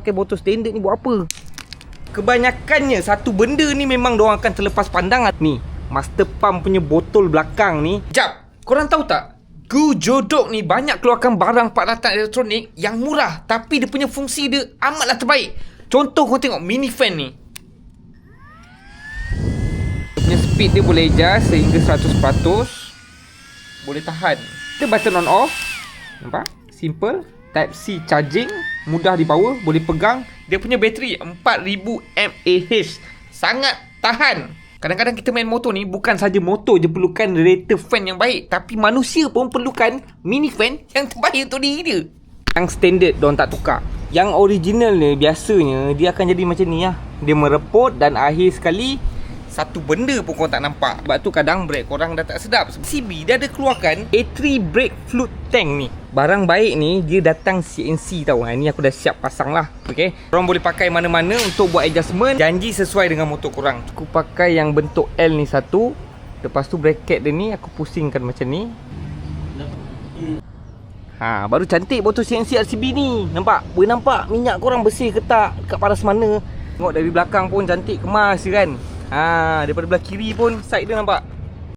Pakai botol standard ni buat apa? Kebanyakannya satu benda ni memang diorang akan terlepas pandangan. Ni, master pump punya botol belakang ni. Jap, korang tahu tak? Gu Jodok ni banyak keluarkan barang peralatan elektronik yang murah tapi dia punya fungsi dia amatlah terbaik. Contoh kau tengok mini fan ni. Dia punya speed dia boleh adjust sehingga 100%. Boleh tahan. Dia button on off. Nampak? Simple. Type C charging, mudah di power, boleh pegang. Dia punya bateri 4000 mAh. Sangat tahan. Kadang-kadang kita main motor ni bukan saja motor je perlukan radiator fan yang baik, tapi manusia pun perlukan mini fan yang terbaik untuk diri dia. Yang standard diorang tak tukar. Yang original ni biasanya dia akan jadi macam ni lah. Dia mereput dan akhir sekali satu benda pun korang tak nampak. Sebab tu kadang brake korang dah tak sedap. CB dia ada keluarkan A3 brake fluid tank ni. Barang baik ni dia datang CNC tau. Ha, Ni aku dah siap pasang lah. Okay? Korang boleh pakai mana-mana untuk buat adjustment. Janji sesuai dengan motor korang. Aku pakai yang bentuk L ni satu. Lepas tu bracket dia ni aku pusingkan macam ni. Ha, baru cantik botol CNC RCB ni. Nampak? Boleh nampak minyak korang bersih ke tak? Dekat paras mana. Tengok dari belakang pun cantik kemas kan. Ha, daripada belah kiri pun side dia nampak.